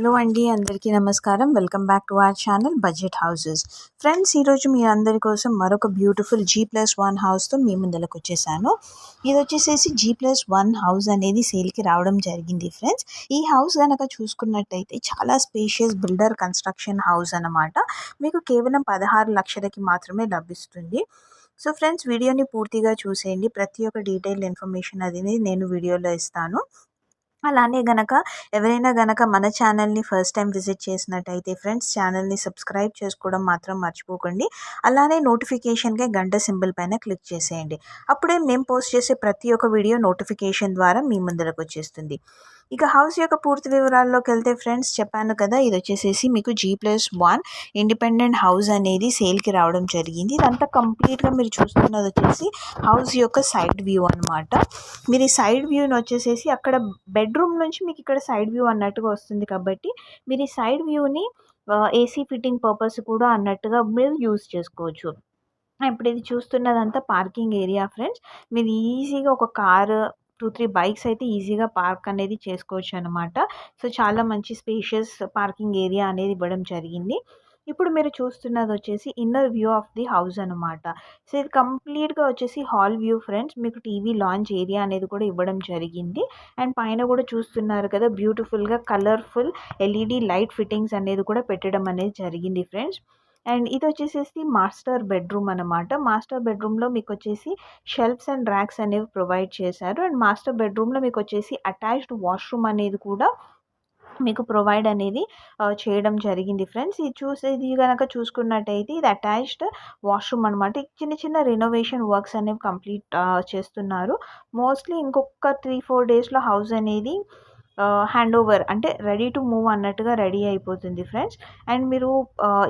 Hello అండి అందరికీ నమస్కారం. Welcome back to our channel budget houses. Friends ఈరోజు మీ అందరి కోసం మరొక బ్యూటిఫుల్ జీ ప్లస్ వన్ హౌస్తో మీ ముందరకు వచ్చేసాను. ఇది వచ్చేసేసి జీ ప్లస్ వన్ హౌస్ అనేది సేల్కి రావడం జరిగింది ఫ్రెండ్స్. ఈ హౌస్ కనుక చూసుకున్నట్టయితే చాలా స్పేషియస్ బిల్డర్ కన్స్ట్రక్షన్ హౌస్ అనమాట మీకు కేవలం పదహారు లక్షలకి మాత్రమే లభిస్తుంది. సో ఫ్రెండ్స్ వీడియోని పూర్తిగా చూసేయండి. ప్రతి ఒక్క డీటెయిల్ ఇన్ఫర్మేషన్ అది నేను వీడియోలో ఇస్తాను. అలానే గనక ఎవరైనా గనక మన ఛానల్ని ఫస్ట్ టైం విజిట్ చేసినట్టయితే ఫ్రెండ్స్ ఛానల్ని సబ్స్క్రైబ్ చేసుకోవడం మాత్రం మర్చిపోకండి. అలానే నోటిఫికేషన్కి గంట సింబల్ పైన క్లిక్ చేసేయండి. అప్పుడే మేము పోస్ట్ చేసే ప్రతి ఒక్క వీడియో నోటిఫికేషన్ ద్వారా మీ ముందరకు వచ్చేస్తుంది ఇక హౌస్ యొక్క పూర్తి వివరాల్లోకి వెళ్తే ఫ్రెండ్స్ చెప్పాను కదా ఇది వచ్చేసేసి మీకు G plus one independent house అనేది సేల్కి రావడం జరిగింది. ఇదంతా కంప్లీట్గా మీరు చూస్తున్నది వచ్చేసి హౌస్ యొక్క సైడ్ వ్యూ అనమాట మీరు ఈ సైడ్ వ్యూని వచ్చేసేసి అక్కడ బెడ్రూమ్ నుంచి మీకు ఇక్కడ సైడ్ వ్యూ అన్నట్టుగా వస్తుంది కాబట్టి మీరు ఈ సైడ్ వ్యూని ఏసీ ఫిట్టింగ్ పర్పస్ కూడా అన్నట్టుగా మీరు యూస్ చేసుకోవచ్చు. ఇప్పుడు ఇది చూస్తున్నదంతా పార్కింగ్ ఏరియా ఫ్రెండ్స్. మీరు ఈజీగా ఒక కారు టూ త్రీ బైక్స్ అయితే ఈజీగా పార్క్ అనేది చేసుకోవచ్చు అనమాట సో చాలా మంచి స్పేషియస్ పార్కింగ్ ఏరియా అనేది ఇవ్వడం జరిగింది. ఇప్పుడు మీరు చూస్తున్నది వచ్చేసి inner view of the house అనమాట సో ఇది కంప్లీట్గా వచ్చేసి హాల్ వ్యూ ఫ్రెండ్స్. మీకు టీవీ లాంచ్ ఏరియా అనేది కూడా ఇవ్వడం జరిగింది. అండ్ పైన కూడా చూస్తున్నారు కదా బ్యూటిఫుల్గా కలర్ఫుల్ ఎల్ఈడి లైట్ ఫిట్టింగ్స్ అనేది కూడా పెట్టడం అనేది జరిగింది ఫ్రెండ్స్. అండ్ ఇది వచ్చేసేసి మాస్టర్ బెడ్రూమ్ అనమాట మాస్టర్ బెడ్రూమ్లో మీకు వచ్చేసి షెల్ఫ్స్ అండ్ ర్యాక్స్ అనేవి ప్రొవైడ్ చేశారు. అండ్ మాస్టర్ బెడ్రూమ్లో మీకు వచ్చేసి అటాచ్డ్ వాష్రూమ్ అనేది కూడా మీకు ప్రొవైడ్ అనేది చేయడం జరిగింది ఫ్రెండ్స్. ఇది చూసేది కనుక చూసుకున్నట్టయితే ఇది అటాచ్డ్ వాష్రూమ్ అనమాట చిన్న చిన్న రెనోవేషన్ వర్క్స్ అనేవి కంప్లీట్ చేస్తున్నారు. మోస్ట్లీ ఇంకొక త్రీ ఫోర్ డేస్లో హౌస్ అనేది హ్యాండ్ ఓవర్ అంటే రెడీ టు మూవ్ అన్నట్టుగా రెడీ అయిపోతుంది ఫ్రెండ్స్ అండ్ మీరు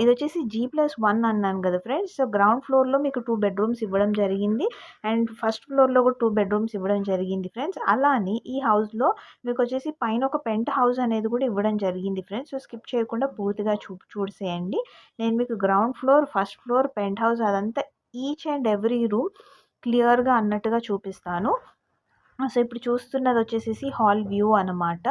ఇది వచ్చేసి జీ ప్లస్ వన్ అన్నాను కదా ఫ్రెండ్స్ సో గ్రౌండ్ ఫ్లోర్లో మీకు టూ బెడ్రూమ్స్ ఇవ్వడం జరిగింది. అండ్ ఫస్ట్ ఫ్లోర్లో కూడా టూ బెడ్రూమ్స్ ఇవ్వడం జరిగింది ఫ్రెండ్స్ అలానే ఈ హౌస్లో మీకు వచ్చేసి పైన ఒక పెంట్ హౌస్ అనేది కూడా ఇవ్వడం జరిగింది ఫ్రెండ్స్ సో స్కిప్ చేయకుండా పూర్తిగా చూ చూసేయండి. నేను మీకు ground floor first floor penthouse అదంతా ఈచ్ అండ్ ఎవ్రీ రూమ్ క్లియర్గా అన్నట్టుగా చూపిస్తాను. సో ఇప్పుడు చూస్తున్నది వచ్చేసేసి హాల్ వ్యూ అనమాట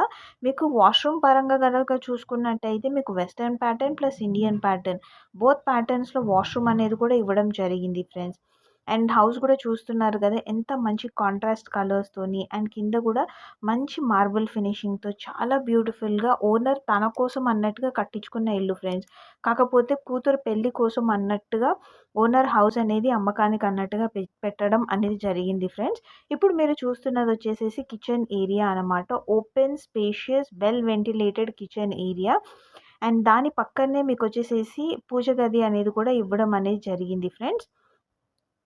మీకు వాష్రూమ్ పరంగా కనుక చూసుకున్నట్టయితే మీకు western pattern plus Indian pattern. Both ప్యాటర్న్స్లో washroom అనేది కూడా ఇవ్వడం జరిగింది ఫ్రెండ్స్. అండ్ హౌస్ కూడా చూస్తున్నారు కదా ఎంత మంచి కాంట్రాస్ట్ కలర్స్తోని అండ్ కింద కూడా మంచి మార్బుల్ ఫినిషింగ్తో చాలా బ్యూటిఫుల్గా ఓనర్ తన కోసం అన్నట్టుగా కట్టించుకున్న ఇల్లు ఫ్రెండ్స్ కాకపోతే కూతురు పెళ్ళి కోసం అన్నట్టుగా ఓనర్ హౌస్ అనేది అమ్మకానికి అన్నట్టుగా పెట్టడం అనేది జరిగింది ఫ్రెండ్స్ ఇప్పుడు మీరు చూస్తున్నది వచ్చేసేసి కిచెన్ ఏరియా అనమాట open spacious well ventilated kitchen area and దాని పక్కనే మీకు వచ్చేసేసి పూజ గది అనేది కూడా ఇవ్వడం అనేది జరిగింది ఫ్రెండ్స్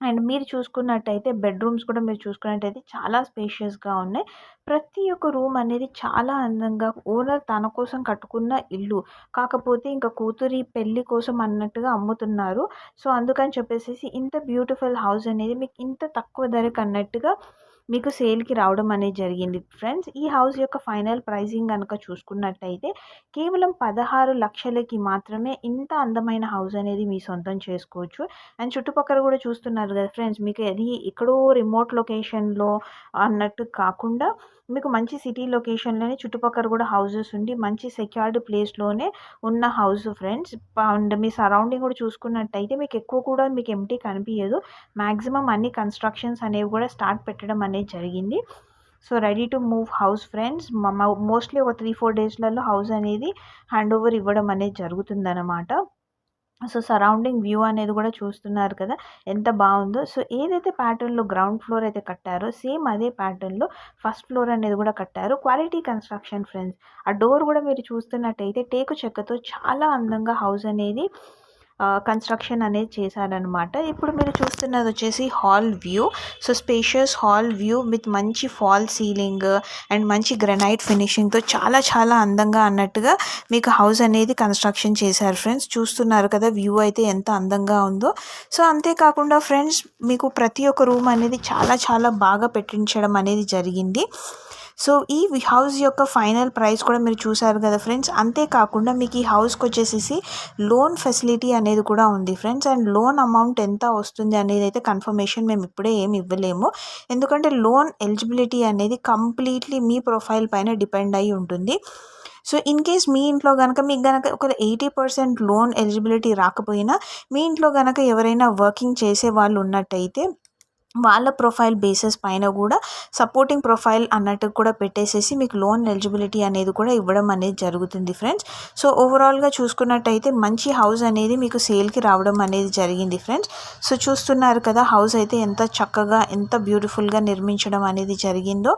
అండ్ మీరు చూసుకున్నట్టయితే బెడ్రూమ్స్ కూడా మీరు చూసుకున్నట్టయితే చాలా స్పేషియస్గా ఉన్నాయి. ప్రతి ఒక్క రూమ్ అనేది చాలా అందంగా ఓనర్ తన కోసం కట్టుకున్న ఇల్లు. కాకపోతే ఇంకా కూతురి పెళ్ళి కోసం అన్నట్టుగా అమ్ముతున్నారు. సో అందుకని చెప్పేసి ఇంత బ్యూటిఫుల్ హౌస్ అనేది మీకు ఇంత తక్కువ ధరకు అన్నట్టుగా మీకు సేల్కి రావడం అనేది జరిగింది. ఫ్రెండ్స్ ఈ హౌస్ యొక్క ఫైనల్ ప్రైజింగ్ కనుక చూసుకున్నట్టయితే కేవలం పదహారు లక్షలకి మాత్రమే ఇంత అందమైన హౌస్ అనేది మీ సొంతం చేసుకోవచ్చు. అండ్ చుట్టుపక్కల కూడా చూస్తున్నారు కదా ఫ్రెండ్స్ మీకు అది ఎక్కడో రిమోట్ లొకేషన్లో అన్నట్టు కాకుండా మీకు మంచి సిటీ లొకేషన్లోనే చుట్టుపక్కల కూడా హౌజెస్ ఉండి మంచి సెక్యూర్డ్ ప్లేస్లోనే ఉన్న హౌస్ ఫ్రెండ్స్. అండ్ మీ సరౌండింగ్ కూడా చూసుకున్నట్టయితే మీకు ఎక్కువ కూడా మీకు ఎంటీ కనిపించదు మ్యాక్సిమం అన్ని కన్స్ట్రక్షన్స్ అనేవి కూడా స్టార్ట్ పెట్టడం అనేది జరిగింది. So ready to move house friends. Mostly ఒక త్రీ ఫోర్ డేస్లలో హౌస్ అనేది హ్యాండ్ ఓవర్ ఇవ్వడం అనేది జరుగుతుందన్నమాట. సో సరౌండింగ్ వ్యూ అనేది కూడా చూస్తున్నారు కదా ఎంత బాగుందో. సో ఏదైతే ప్యాటర్న్లో గ్రౌండ్ ఫ్లోర్ అయితే కట్టారో సేమ్ అదే ప్యాటర్న్లో ఫస్ట్ ఫ్లోర్ అనేది కూడా కట్టారు. Quality construction friends. ఆ డోర్ కూడా మీరు చూస్తున్నట్టయితే టేకు చెక్కతో చాలా అందంగా హౌస్ అనేది కన్స్ట్రక్షన్ అనేది చేశారనమాట ఇప్పుడు మీరు చూస్తున్నది వచ్చేసి hall view so spacious hall view with మంచి ఫాల్ సీలింగ్ అండ్ మంచి గ్రనైట్ ఫినిషింగ్తో చాలా చాలా అందంగా అన్నట్టుగా మీకు హౌస్ అనేది కన్స్ట్రక్షన్ చేశారు ఫ్రెండ్స్ చూస్తున్నారు కదా వ్యూ అయితే ఎంత అందంగా ఉందో. సో అంతేకాకుండా ఫ్రెండ్స్ మీకు ప్రతి ఒక్క రూమ్ అనేది చాలా చాలా బాగా పెట్టించడం అనేది జరిగింది. సో ఈ హౌస్ యొక్క ఫైనల్ ప్రైస్ కూడా మీరు చూసారు కదా ఫ్రెండ్స్. అంతేకాకుండా మీకు ఈ హౌస్కి వచ్చేసేసి లోన్ ఫెసిలిటీ అనేది కూడా ఉంది ఫ్రెండ్స్. అండ్ లోన్ అమౌంట్ ఎంత వస్తుంది అనేది అయితే కన్ఫర్మేషన్ మేము ఇప్పుడే ఏమి ఇవ్వలేము. ఎందుకంటే లోన్ ఎలిజిబిలిటీ అనేది కంప్లీట్లీ మీ ప్రొఫైల్ పైన డిపెండ్ అయి ఉంటుంది. సో ఇన్ కేస్ మీ ఇంట్లో కనుక మీకు కనుక ఒక ఎయిటీ పర్సెంట్ లోన్ ఎలిజిబిలిటీ రాకపోయినా మీ ఇంట్లో కనుక ఎవరైనా వర్కింగ్ చేసే వాళ్ళు ఉన్నట్టయితే వాళ్ళ ప్రొఫైల్ బేసెస్ పైన కూడా సపోర్టింగ్ ప్రొఫైల్ అన్నట్టు కూడా పెట్టేసేసి మీకు లోన్ ఎలిజిబిలిటీ అనేది కూడా ఇవ్వడం అనేది జరుగుతుంది ఫ్రెండ్స్. సో ఓవరాల్గా చూసుకున్నట్టయితే మంచి హౌస్ అనేది మీకు సేల్కి రావడం అనేది జరిగింది ఫ్రెండ్స్. సో చూస్తున్నారు కదా హౌస్ అయితే ఎంత చక్కగా ఎంత బ్యూటిఫుల్గా నిర్మించడం అనేది జరిగిందో.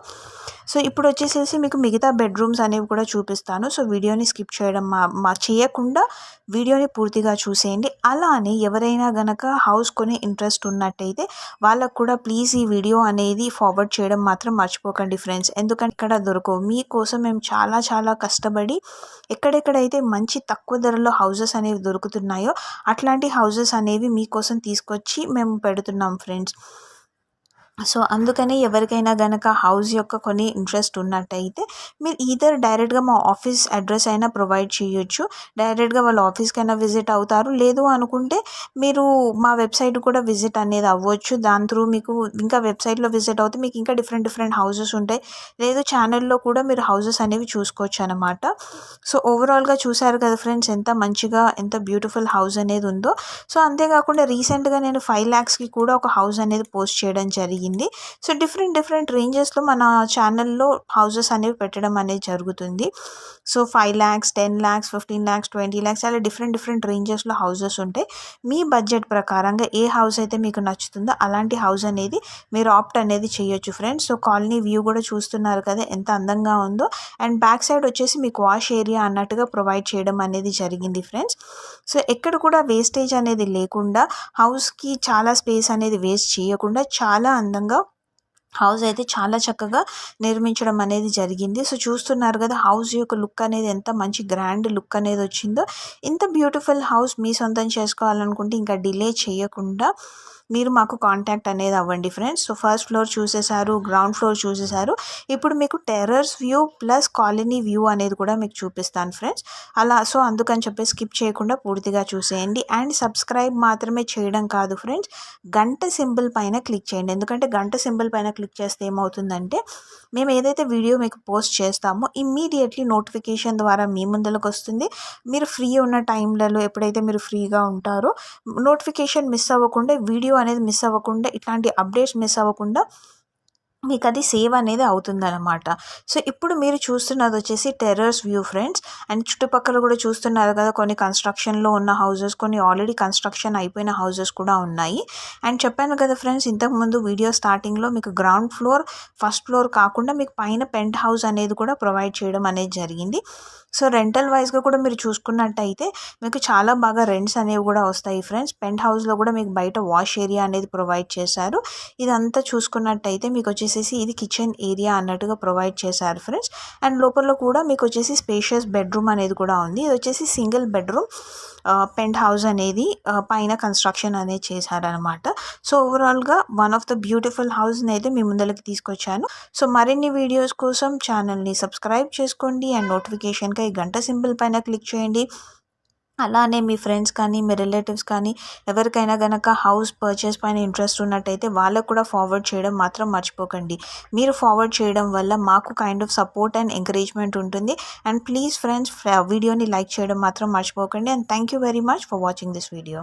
సో ఇప్పుడు వచ్చేసేసి మీకు మిగతా బెడ్రూమ్స్ అనేవి కూడా చూపిస్తాను. సో వీడియోని స్కిప్ చేయడం మా మా చేయకుండా వీడియోని పూర్తిగా చూసేయండి. అలానే ఎవరైనా గనక హౌస్ కొనే ఇంట్రెస్ట్ ఉన్నట్టయితే వాళ్ళకు కూడా ప్లీజ్ ఈ వీడియో అనేది ఫార్వర్డ్ చేయడం మాత్రం మర్చిపోకండి ఫ్రెండ్స్. ఎందుకంటే ఇక్కడ దొరకవు. మీకోసం మేము చాలా చాలా కష్టపడి ఎక్కడెక్కడైతే మంచి తక్కువ ధరలో హౌసెస్ అనేవి దొరుకుతున్నాయో అట్లాంటి హౌసెస్ అనేవి మీకోసం తీసుకొచ్చి మేము పెడుతున్నాం ఫ్రెండ్స్. సో అందుకని ఎవరికైనా గనక హౌస్ యొక్క కొన్ని ఇంట్రెస్ట్ ఉన్నట్టయితే మీరు ఈధర్ డైరెక్ట్గా మా ఆఫీస్ అడ్రస్ అయినా ప్రొవైడ్ చేయొచ్చు. డైరెక్ట్గా వాళ్ళ ఆఫీస్కి అయినా విజిట్ అవుతారు. లేదు అనుకుంటే మీరు మా వెబ్సైట్ కూడా విజిట్ అనేది అవ్వచ్చు. దాని త్రూ మీకు ఇంకా వెబ్సైట్లో విజిట్ అవుతే మీకు ఇంకా డిఫరెంట్ డిఫరెంట్ హౌసెస్ ఉంటాయి. లేదు ఛానల్లో కూడా మీరు హౌసెస్ అనేవి చూసుకోవచ్చు అనమాట సో ఓవరాల్గా చూసారు కదా ఫ్రెండ్స్ ఎంత మంచిగా ఎంత బ్యూటిఫుల్ హౌస్ అనేది ఉందో. సో అంతేకాకుండా రీసెంట్గా నేను ఫైవ్ ల్యాక్స్కి కూడా ఒక హౌస్ అనేది పోస్ట్ చేయడం జరిగింది. సో డిఫరెంట్ డిఫరెంట్ రేంజెస్లో మన ఛానల్లో హౌసెస్ అనేవి పెట్టడం అనేది జరుగుతుంది. So five lakhs ten lakhs fifteen lakhs twenty lakhs అలా డిఫరెంట్ డిఫరెంట్ రేంజెస్లో హౌసెస్ ఉంటాయి మీ బడ్జెట్ ప్రకారంగా ఏ హౌస్ అయితే మీకు నచ్చుతుందో అలాంటి హౌస్ అనేది మీరు ఆప్ట్ అనేది చేయొచ్చు ఫ్రెండ్స్. సో కాలనీ వ్యూ కూడా చూస్తున్నారు కదా ఎంత అందంగా ఉందో. అండ్ బ్యాక్ సైడ్ వచ్చేసి మీకు వాష్ ఏరియా అన్నట్టుగా ప్రొవైడ్ చేయడం అనేది జరిగింది ఫ్రెండ్స్. సో ఎక్కడ కూడా వేస్టేజ్ అనేది లేకుండా హౌస్కి చాలా స్పేస్ అనేది వేస్ట్ చేయకుండా చాలా అందంగా హౌస్ అయితే చాలా చక్కగా నిర్మించడం అనేది జరిగింది. సో చూస్తున్నారు కదా హౌస్ యొక్క లుక్ అనేది ఎంత మంచి గ్రాండ్ లుక్ అనేది వచ్చిందో. ఇంత బ్యూటిఫుల్ హౌస్ మీ సొంతం చేసుకోవాలనుకుంటే ఇంకా డిలే చేయకుండా మీరు మాకు కాంటాక్ట్ అనేది అవ్వండి ఫ్రెండ్స్ సో ఫస్ట్ ఫ్లోర్ చూసేసారు గ్రౌండ్ ఫ్లోర్ చూసేసారు ఇప్పుడు మీకు terrace view plus colony view అనేది కూడా మీకు చూపిస్తాను ఫ్రెండ్స్ అలా సో అందుకని చెప్పి స్కిప్ చేయకుండా పూర్తిగా చూసేయండి. అండ్ సబ్స్క్రైబ్ మాత్రమే చేయడం కాదు ఫ్రెండ్స్ గంట సింబల్ పైన క్లిక్ చేయండి. ఎందుకంటే గంట సింబల్ పైన క్లిక్ చేస్తే ఏమవుతుందంటే మేము ఏదైతే వీడియో మీకు పోస్ట్ చేస్తామో ఇమ్మీడియట్లీ నోటిఫికేషన్ ద్వారా మీ ముందరకు వస్తుంది. మీరు ఫ్రీ ఉన్న టైంలలో ఎప్పుడైతే మీరు ఫ్రీగా ఉంటారో నోటిఫికేషన్ మిస్ అవ్వకుండా వీడియో అనేది మిస్ అవ్వకుండా ఇట్లాంటి అప్డేట్స్ మిస్ అవ్వకుండా మీకు అది సేవ్ అనేది అవుతుందన్నమాట. సో ఇప్పుడు మీరు చూస్తున్నది వచ్చేసి టెర్రర్స్ వ్యూ ఫ్రెండ్స్ అండ్ చుట్టుపక్కల కూడా చూస్తున్నారు కదా కొన్ని కన్స్ట్రక్షన్లో ఉన్న హౌసెస్ కొన్ని ఆల్రెడీ కన్స్ట్రక్షన్ అయిపోయిన హౌజెస్ కూడా ఉన్నాయి. అండ్ చెప్పాను కదా ఫ్రెండ్స్ ఇంతకుముందు వీడియో స్టార్టింగ్లో మీకు గ్రౌండ్ ఫ్లోర్ ఫస్ట్ ఫ్లోర్ కాకుండా మీకు పైన పెంట్ హౌస్ అనేది కూడా ప్రొవైడ్ చేయడం అనేది జరిగింది. సో రెంటల్ వైజ్గా కూడా మీరు చూసుకున్నట్టయితే మీకు చాలా బాగా రెంట్స్ అనేవి కూడా వస్తాయి ఫ్రెండ్స్. పెంట్ హౌస్లో కూడా మీకు బయట వాష్ ఏరియా అనేది ప్రొవైడ్ చేశారు. ఇదంతా చూసుకున్నట్టయితే మీకు వచ్చేసేసి ఇది కిచెన్ ఏరియా అన్నట్టుగా ప్రొవైడ్ చేశారు ఫ్రెండ్స్. అండ్ లోపల కూడా మీకు వచ్చేసి స్పేషియస్ బెడ్రూమ్ అనేది కూడా ఉంది. ఇది వచ్చేసి సింగిల్ బెడ్రూమ్. పెంట్ హౌస్ అనేది పైన కన్స్ట్రక్షన్ అనేది చేశారనమాట సో ఓవరాల్గా వన్ ఆఫ్ ద బ్యూటిఫుల్ హౌస్ని అయితే మీ ముందలకి తీసుకొచ్చాను. సో మరిన్ని వీడియోస్ కోసం ఛానల్ని సబ్స్క్రైబ్ చేసుకోండి. అండ్ నోటిఫికేషన్గా ఈ గంట సింబల్ పైన క్లిక్ చేయండి. అలానే మీ ఫ్రెండ్స్ కానీ మీ రిలేటివ్స్ కానీ ఎవరికైనా కనుక హౌస్ పర్చేస్ పైన ఇంట్రెస్ట్ ఉన్నట్టయితే వాళ్ళకు కూడా ఫార్వర్డ్ చేయడం మాత్రం మర్చిపోకండి. మీరు ఫార్వర్డ్ చేయడం వల్ల మాకు kind of support and encouragement ఉంటుంది. అండ్ ప్లీజ్ ఫ్రెండ్స్ వీడియోని లైక్ చేయడం మాత్రం మర్చిపోకండి. And thank you very much for watching this video.